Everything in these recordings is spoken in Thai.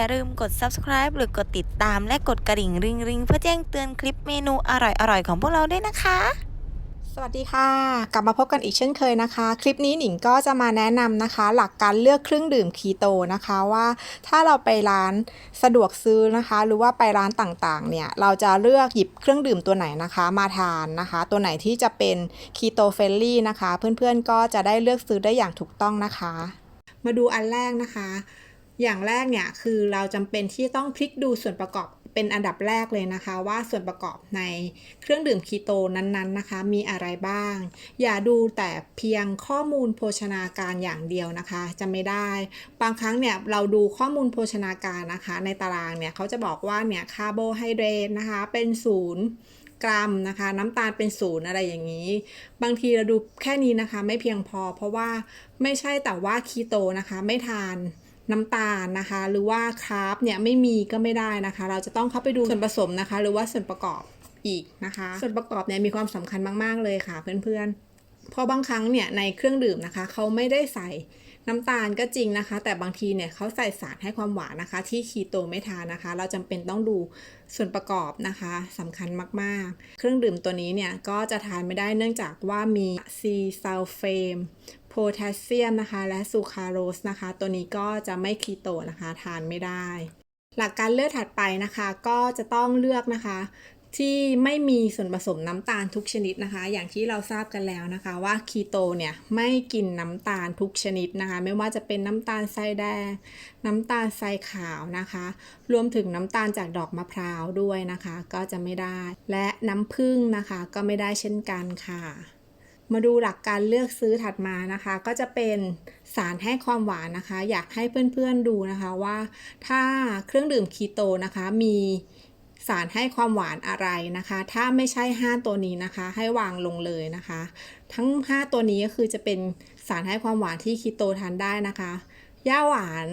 อย่าลืมกด subscribe หรือกดติดตามและกดกระดิ่งริงริงๆเพื่อแจ้งเตือนคลิปเมนูอร่อยๆ ของพวกเราด้วยนะคะ สวัสดีค่ะ กลับมาพบกันอีกเช่นเคยนะคะ คลิปนี้หนิงก็จะมาแนะนำนะคะ หลักการเลือกเครื่องดื่มคีโตนะคะว่าถ้าเราไปร้านสะดวกซื้อนะคะ หรือว่าไปร้านต่างๆ เนี่ย เราจะเลือกหยิบเครื่องดื่มตัวไหนนะคะ มาทานนะคะ ตัวไหนที่จะเป็นคีโตเฟลลี่นะคะ เพื่อนๆก็จะได้เลือกซื้อได้อย่างถูกต้องนะคะ มาดูอันแรกนะคะ อย่างแรกเนี่ยคือเราจำเป็นที่ต้องพลิกดูส่วนประกอบเป็นอันดับแรกเลยนะคะ ว่าส่วนประกอบในเครื่องดื่มคีโตนั้นๆนะคะ มีอะไรบ้าง อย่าดูแต่เพียงข้อมูลโภชนาการอย่างเดียวนะคะ จะไม่ได้ บางครั้งเนี่ยเราดูข้อมูลโภชนาการนะคะ ในตารางเนี่ยเขาจะบอกว่าเนี่ยคาร์โบไฮเดรตนะคะเป็นศูนย์กรัมนะคะ น้ำตาลเป็นศูนย์อะไรอย่างนี้ บางทีเราดูแค่นี้นะคะ ไม่เพียงพอเพราะว่าไม่ใช่แต่ว่าคีโตนะคะ ไม่ทาน น้ำตาลนะคะ หรือว่าคาร์บเนี่ยไม่มีก็ไม่ได้นะคะ เราจะต้องเข้าไปดูส่วนผสมนะคะ หรือว่าส่วนประกอบอีกนะคะ ส่วนประกอบเนี่ยมีความสำคัญมาก ๆ เลยค่ะเพื่อนๆ เพราะบางครั้งเนี่ยในเครื่องดื่มนะคะ เขาไม่ได้ใส่น้ำตาลก็จริงนะคะ แต่บางทีเนี่ยเขาใส่สารให้ความหวานนะคะ ที่คีโตไม่ทานนะคะ เราจำเป็นต้องดูส่วนประกอบนะคะสำคัญมากๆ เครื่องดื่มตัวนี้เนี่ยก็จะทานไม่ได้เนื่องจากว่ามีซีซัลเฟม พแทสเซียมนะคะ และซูคราโรสนะคะ ตัวนี้ก็จะไม่คีโตนะคะ ทานไม่ได้ หลักการเลือกถัดไปนะคะ ก็จะต้องเลือกนะคะ ที่ไม่มีส่วนผสมน้ำตาลทุกชนิดนะคะ อย่างที่เราทราบกันแล้วนะคะ ว่าคีโตเนี่ยไม่กินน้ำตาลทุกชนิดนะคะ ไม่ว่าจะเป็นน้ำตาลทรายแดง น้ำตาลทรายขาวนะคะ รวมถึงน้ำตาลจากดอกมะพร้าวด้วยนะคะ ก็จะไม่ได้ และน้ำผึ้งนะคะ ก็ไม่ได้เช่นกันค่ะ มาดูหลักการเลือกซื้อถัดมานะคะ ก็จะเป็นสารให้ความหวานนะคะ อยากให้เพื่อนๆดูนะคะว่าถ้าเครื่องดื่มคีโตนะคะมีสารให้ความหวานอะไรนะคะ ถ้าไม่ใช่ 5 ตัวนี้นะคะ ให้วางลงเลยนะคะ ทั้ง 5 ตัวนี้ก็คือจะเป็นสารให้ความหวานที่คีโตทานได้นะคะย่าหวาน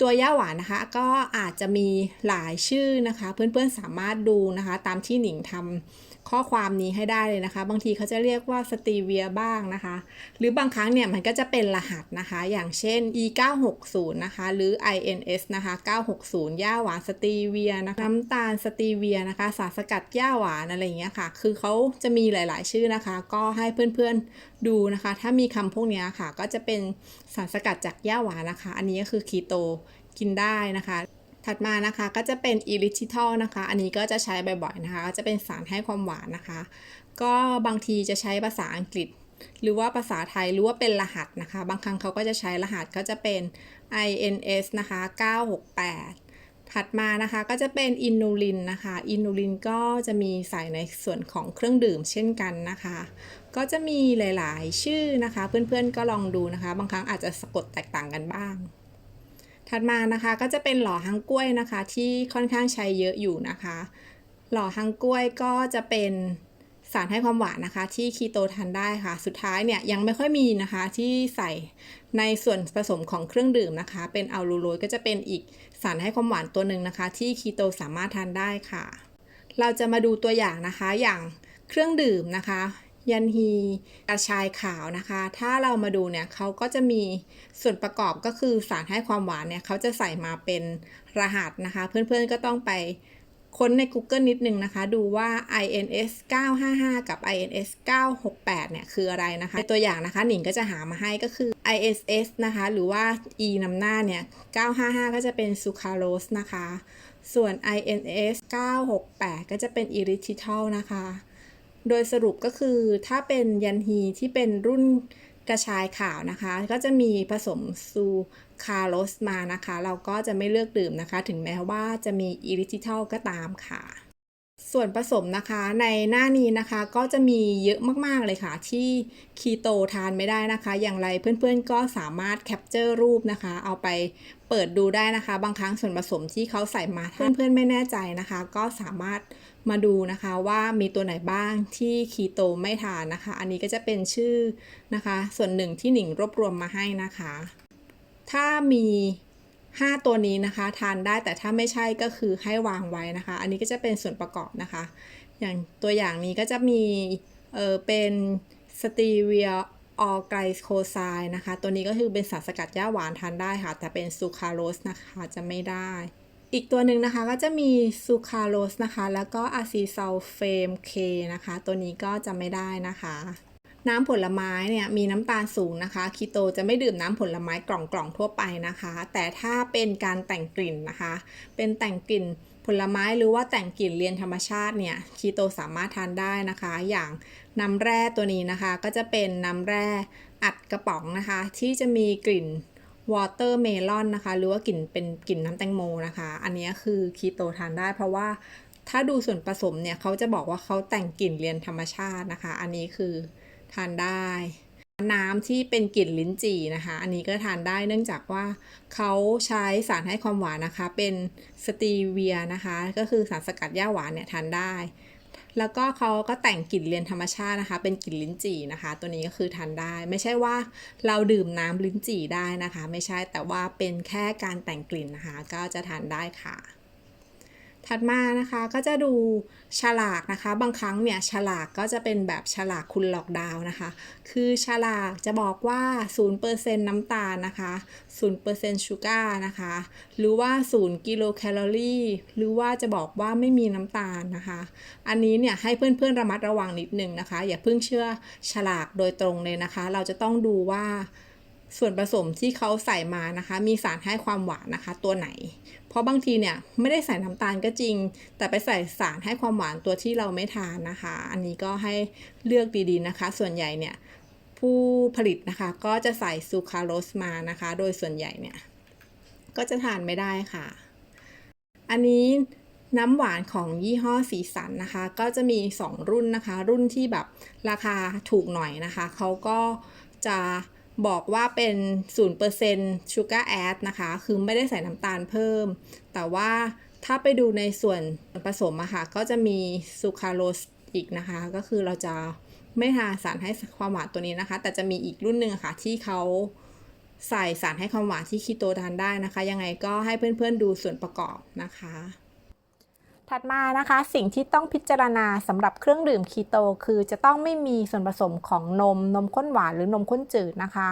ตัวย่าหวานนะคะ ก็อาจจะมีหลายชื่อนะคะ เพื่อนๆสามารถดูนะคะ ตามที่หนิงทำ ข้อความนี้ให้ได้เลยนะคะ บางทีเขาจะเรียกว่าสตีเวียบ้างนะคะ หรือบางครั้งเนี่ยมันก็จะเป็นรหัสนะคะ อย่างเช่น e 9 6 0นะคะ หรือ ins นะคะ 960ย่าหวานสตีเวียนะคะน้ำตาลสตีเวียนะคะ สารสกัดย่าหวานอะไรอย่างเงี้ยค่ะ คือเขาจะมีหลาย ๆ ชื่อนะคะ ก็ให้เพื่อน ๆ ดูนะคะ ถ้ามีคำพวกนี้ค่ะ ก็จะเป็นสารสกัดจากย่าหวานนะคะ อันนี้ก็คือคีโตกินได้นะคะ ถัดมานะคะก็จะเป็นอิริทิทอลนะคะ อันนี้ก็จะใช้บ่อยๆนะคะก็จะเป็นสารให้ความหวานนะคะ ก็บางทีจะใช้ภาษาอังกฤษ หรือว่าภาษาไทยหรือว่าเป็นรหัสนะคะ บางครั้งเขาก็จะใช้รหัสก็จะเป็น INS นะคะ 968ถัดมานะคะก็จะเป็นอินูลินนะคะ อินูลินก็จะมีใส่ในส่วนของเครื่องดื่มเช่นกันนะคะ ก็จะมีหลาย ๆ ชื่อนะคะ เพื่อน ๆ ก็ลองดูนะคะ บางครั้งอาจจะสะกดแตกต่างกันบ้าง ถัดมานะคะก็จะเป็นหล่อฮังกล้วยนะคะ ที่ค่อนข้างใช้เยอะอยู่นะคะ หล่อฮังกล้วยก็จะเป็นสารให้ความหวานนะคะ ที่คีโตทานได้ค่ะ สุดท้ายเนี่ยยังไม่ค่อยมีนะคะที่ใส่ในส่วนผสมของเครื่องดื่มนะคะ เป็นอัลลูโรสก็จะเป็นอีกสารให้ความหวานตัวหนึ่งนะคะ ที่คีโตสามารถทานได้ค่ะ เราจะมาดูตัวอย่างนะคะอย่างเครื่องดื่มนะคะ ยันฮีกระชายขาวนะคะ ถ้าเรามาดูเนี่ยเขาก็จะมีส่วนประกอบก็คือสารให้ความหวานเนี่ยเขาจะใส่มาเป็นรหัสนะคะ เพื่อนๆก็ต้องไปค้นใน Google นิดนึงนะคะ ดูว่า INS 955 กับ INS 968 เนี่ย คืออะไรนะคะ ในตัวอย่างนะคะ หนิงก็จะหามาให้ก็คือ ISS นะคะ หรือว่า E นำหน้าเนี่ย 955 ก็จะเป็นซูคาโรสนะคะ ส่วน INS 968 ก็จะเป็นอิริทิทอลนะคะ โดยสรุปก็คือถ้าเป็นยันฮีที่เป็นรุ่นกระชายขาวนะคะ ก็จะมีผสมซูคาโรสมานะคะ เราก็จะไม่เลือกดื่มนะคะ ถึงแม้ว่าจะมีอิริทิทอลก็ตามค่ะส่วนผสมนะคะในหน้านี้นะคะก็จะมีเยอะมากๆเลยค่ะ ที่คีโตทานไม่ได้นะคะ อย่างไรเพื่อนๆก็สามารถแคปเจอร์รูปนะคะ เอาไปเปิดดูได้นะคะ บางครั้งส่วนผสมที่เขาใส่มาเพื่อนๆไม่แน่ใจนะคะ ก็สามารถ มาดูนะคะว่ามีตัวไหนบ้างที่คีโตไม่ทานนะคะ อันนี้ก็จะเป็นชื่อนะคะ ส่วนหนึ่งที่หนิงรวบรวมมาให้นะคะ ถ้ามี 5 ตัวนี้นะคะ ทานได้แต่ถ้าไม่ใช่ก็คือให้วางไว้นะคะ อันนี้ก็จะเป็นส่วนประกอบนะคะ อย่างตัวอย่างนี้ก็จะมีเออเป็นสตีเวียออไกลโคไซด์นะคะ ตัวนี้ก็คือเป็นสารสกัดหญ้าหวานทานได้ค่ะ แต่เป็นซูคราโรสนะคะจะไม่ได้ อีกตัวหนึ่งนะคะก็จะมีซูคราโรสนะคะ แล้วก็อะซีซัลเฟมเคนะคะ ตัวนี้ก็จะไม่ได้นะคะ น้ำผลไม้เนี่ยมีน้ำตาลสูงนะคะคีโตจะไม่ดื่มน้ำผลไม้กล่องๆทั่วไปนะคะ แต่ถ้าเป็นการแต่งกลิ่นนะคะ เป็นแต่งกลิ่นผลไม้หรือว่าแต่งกลิ่นเรียนธรรมชาติเนี่ยคีโตสามารถทานได้นะคะ อย่างน้ำแร่ตัวนี้นะคะ ก็จะเป็นน้ำแร่อัดกระป๋องนะคะ ที่จะมีกลิ่น วอเตอร์เมลอนนะคะ หรือว่ากลิ่นเป็นกลิ่นน้ำแตงโมนะคะ อันนี้คือคีโตทานได้เพราะว่าถ้าดูส่วนผสมเนี่ยเขาจะบอกว่าเขาแต่งกลิ่นเรียนธรรมชาตินะคะ อันนี้คือทานได้ น้ำที่เป็นกลิ่นลิ้นจี่นะคะ อันนี้ก็ทานได้เนื่องจากว่าเขาใช้สารให้ความหวานนะคะ เป็นสตีเวียนะคะ ก็คือสารสกัดหญ้าหวานเนี่ยทานได้ แล้วก็เขาก็แต่งกลิ่นเรียนธรรมชาตินะคะ เป็นกลิ่นลิ้นจี่นะคะ ตัวนี้ก็คือทานได้ ไม่ใช่ว่าเราดื่มน้ำลิ้นจี่ได้นะคะ ไม่ใช่แต่ว่าเป็นแค่การแต่งกลิ่นนะคะ ก็จะทานได้ค่ะ ถัดมานะคะก็จะดูฉลากนะคะ บางครั้งเนี่ยฉลากก็จะเป็นแบบฉลากคุณหลอกดาวนะคะ คือฉลากจะบอกว่า 0%น้ำตาลนะคะ0%ชูการ์นะคะ หรือว่า 0 กิโลแคลอรี่ หรือว่าจะบอกว่าไม่มีน้ำตาลนะคะ อันนี้เนี่ยให้เพื่อนๆระมัดระวังนิดนึงนะคะ อย่าเพิ่งเชื่อฉลากโดยตรงเลยนะคะ เราจะต้องดูว่า ส่วนผสมที่เขาใส่มานะคะ มีสารให้ความหวานนะคะ ตัวไหน เพราะบางทีเนี่ยไม่ได้ใส่น้ำตาลก็จริง แต่ไปใส่สารให้ความหวานตัวที่เราไม่ทานนะคะ อันนี้ก็ให้เลือกดีๆนะคะ ส่วนใหญ่เนี่ยผู้ผลิตนะคะก็จะใส่ซูคราโรสมานะคะ โดยส่วนใหญ่เนี่ยก็จะทานไม่ได้ค่ะ อันนี้น้ำหวานของยี่ห้อสีสันนะคะ ก็จะมี 2 รุ่นนะคะ รุ่นที่แบบราคาถูกหน่อยนะคะเขาก็จะ บอกว่าเป็น0% sugar add นะคะ คือไม่ได้ใส่น้ำตาลเพิ่ม แต่ว่าถ้าไปดูในส่วนผสมอะค่ะ ก็จะมีซูคราโรสอีกนะคะ ก็คือเราจะไม่ทาสารให้ความหวานตัวนี้นะคะ แต่จะมีอีกรุ่นหนึ่งะค่ะ ที่เขาใส่สารให้ความหวานที่คีโตทานได้นะคะ ยังไงก็ให้เพื่อนๆดูส่วนประกอบนะคะ ถัดมานะคะสิ่งที่ต้องพิจารณาสำหรับเครื่องดื่มคีโต คือจะต้องไม่มีส่วนผสมของนม นมข้นหวานหรือนมข้นจืดนะคะ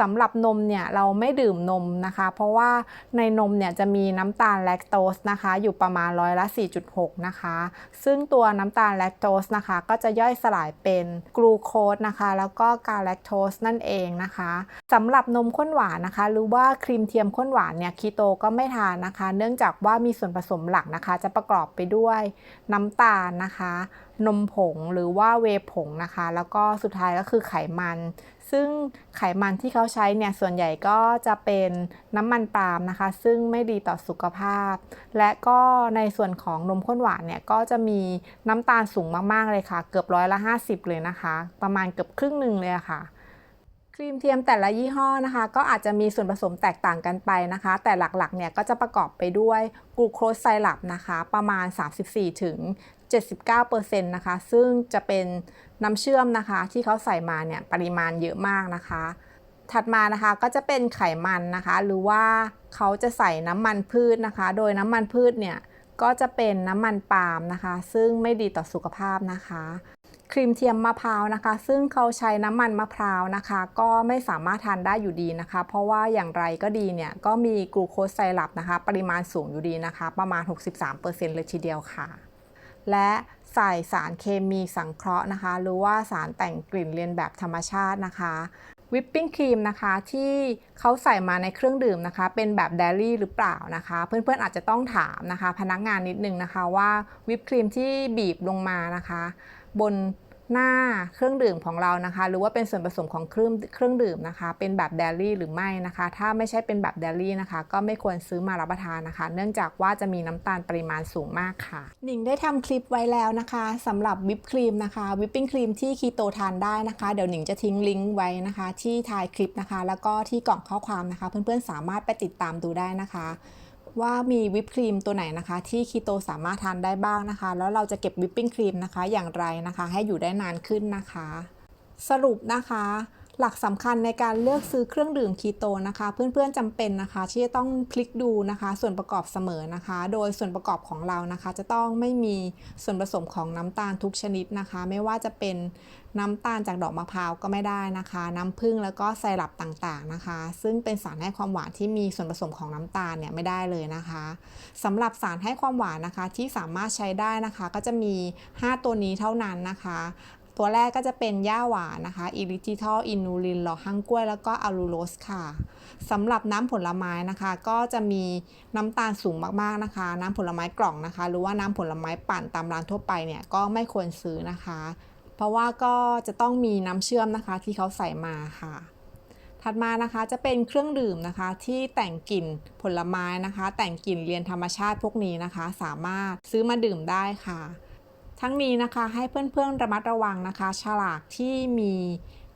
สำหรับนมเนี่ยเราไม่ดื่มนมนะคะ เพราะว่าในนมเนี่ยจะมีน้ำตาลแลคโตสนะคะ อยู่ประมาณร้อยละ 4.6 นะคะ ซึ่งตัวน้ำตาลแลคโตสนะคะก็จะย่อยสลายเป็นกลูโคสนะคะ แล้วก็กาแลคโตสนั่นเองนะคะสำหรับนมข้นหวานนะคะ หรือว่าครีมเทียมข้นหวานเนี่ยคีโตก็ไม่ทานนะคะ เนื่องจากว่ามีส่วนผสมหลักนะคะ จะประกอบไปด้วยน้ำตาลนะคะ นมผงหรือว่าเวผงนะคะ แล้วก็สุดท้ายก็คือไขมัน ซึ่งไขมันที่เขาใช้เนี่ยส่วนใหญ่ก็จะเป็นน้ำมันปาล์มนะคะ ซึ่งไม่ดีต่อสุขภาพ และก็ในส่วนของนมข้นหวานเนี่ยก็จะมีน้ำตาลสูงมากๆเลยค่ะ เกือบร้อยละ 50 เลยนะคะ ประมาณเกือบครึ่งหนึ่งเลยะค่ะ รีมเทียมแต่ละยี่ห้อนะคะ ก็อาจจะมีส่วนผสมแตกต่างกันไปนะคะ แต่หลักๆเนี่ยก็จะประกอบไปด้วยกลูโคสไซรัปนะคะ ประมาณ 34 ถึง 79%นะคะ ซึ่งจะเป็นน้ำเชื่อมนะคะ ที่เขาใส่มาเนี่ยปริมาณเยอะมากนะคะ ถัดมานะคะก็จะเป็นไขมันนะคะ หรือว่าเขาจะใส่น้ำมันพืชนะคะ โดยน้ำมันพืชเนี่ย ก็จะเป็นน้ำมันปาล์มนะคะ ซึ่งไม่ดีต่อสุขภาพนะคะครีมเทียมมะพร้าวนะคะ ซึ่งเขาใช้น้ำมันมะพร้าวนะคะ ก็ไม่สามารถทานได้อยู่ดีนะคะ เพราะว่าอย่างไรก็ดีเนี่ย ก็มีกลูโคสไซรัปนะคะ ปริมาณสูงอยู่ดีนะคะ ประมาณ 63%เลยทีเดียวค่ะ และใส่สารเคมีสังเคราะห์นะคะ หรือว่าสารแต่งกลิ่นเลียนแบบธรรมชาตินะคะ วิปปิ้งครีมนะคะที่เขาใส่มาในเครื่องดื่มนะคะ เป็นแบบเดลี่หรือเปล่านะคะ เพื่อนๆอาจจะต้องถามนะคะ พนักงานนิดนึงนะคะว่าวิปครีมที่บีบลงมานะคะ บน หน้าเครื่องดื่มของเรานะคะ หรือว่าเป็นส่วนผสมของเครื่องเครื่องดื่มนะคะ เป็นแบบเดลี่หรือไม่นะคะ ถ้าไม่ใช่เป็นแบบเดลี่นะคะ ก็ไม่ควรซื้อมารับประทานนะคะ เนื่องจากว่าจะมีน้ำตาลปริมาณสูงมากค่ะ หนิงได้ทำคลิปไว้แล้วนะคะสำหรับวิปครีมนะคะวิปปิ้งครีมที่คีโตทานได้นะคะ เดี๋ยวหนิงจะทิ้งลิงก์ไว้นะคะ ที่ท้ายคลิปนะคะ แล้วก็ที่กล่องข้อความนะคะ เพื่อนๆสามารถไปติดตามดูได้นะคะ ว่ามีวิปครีมตัวไหนนะคะ ที่คีโตสามารถทานได้บ้างนะคะ แล้วเราจะเก็บวิปปิ้งครีมนะคะ อย่างไรนะคะ ให้อยู่ได้นานขึ้นนะคะ สรุปนะคะ หลักสำคัญในการเลือกซื้อเครื่องดื่มคีโตนะคะ เพื่อนๆจำเป็นนะคะ ที่จะต้องคลิกดูนะคะ ส่วนประกอบเสมอนะคะ โดยส่วนประกอบของเรานะคะ จะต้องไม่มีส่วนผสมของน้ำตาลทุกชนิดนะคะ ไม่ว่าจะเป็นน้ำตาลจากดอกมะพร้าวก็ไม่ได้นะคะ น้ำผึ้งแล้วก็ไซรัปต่างๆนะคะ ซึ่งเป็นสารให้ความหวานที่มีส่วนผสมของน้ำตาลเนี่ยไม่ได้เลยนะคะสำหรับสารให้ความหวานนะคะที่สามารถใช้ได้นะคะ ก็จะมี 5 ตัวนี้เท่านั้นนะคะ ตัวแรกก็จะเป็นย่าหวานนะคะอิริจิทอลอินูลินหล่อฮังกล้วยแล้วก็อะลูโรสค่ะสำหรับน้ำผลไม้นะคะ ก็จะมีน้ำตาลสูงมากๆนะคะ น้ำผลไม้กล่องนะคะ หรือว่าน้ำผลไม้ปั่นตามร้านทั่วไปเนี่ยก็ไม่ควรซื้อนะคะ เพราะว่าก็จะต้องมีน้ำเชื่อมนะคะที่เขาใส่มาค่ะถัดมานะคะจะเป็นเครื่องดื่มนะคะที่แต่งกลิ่นผลไม้นะคะ แต่งกลิ่นเรียนธรรมชาติพวกนี้นะคะ สามารถซื้อมาดื่มได้ค่ะ ทั้งนี้นะคะให้เพื่อนๆระมัดระวังนะคะ ฉลากที่มี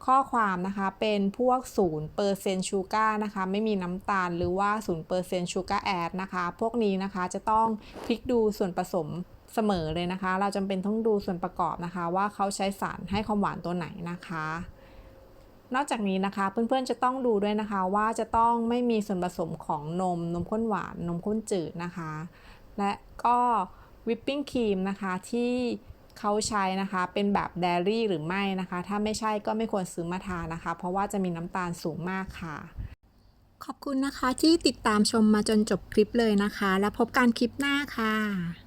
ข้อความนะคะเป็นพวก0%ชูการ์นะคะไม่มีน้ำตาลหรือว่า0%ชูการ์แอดนะคะพวกนี้นะคะจะต้องพลิกดูส่วนผสมเสมอเลยนะคะ เราจำเป็นต้องดูส่วนประกอบนะคะ ว่าเขาใช้สารให้ความหวานตัวไหนนะคะ นอกจากนี้นะคะเพื่อนๆจะต้องดูด้วยนะคะ ว่าจะต้องไม่มีส่วนผสมของนมนมข้นหวานนมข้นจืดนะคะ และก็ วิปปิ้งครีมนะคะที่เขาใช้นะคะเป็นแบบเดรี่หรือไม่นะคะ ถ้าไม่ใช่ก็ไม่ควรซื้อมาทานนะคะ เพราะว่าจะมีน้ำตาลสูงมากค่ะ ขอบคุณนะคะที่ติดตามชมมาจนจบคลิปเลยนะคะ แล้วพบกันคลิปหน้าค่ะ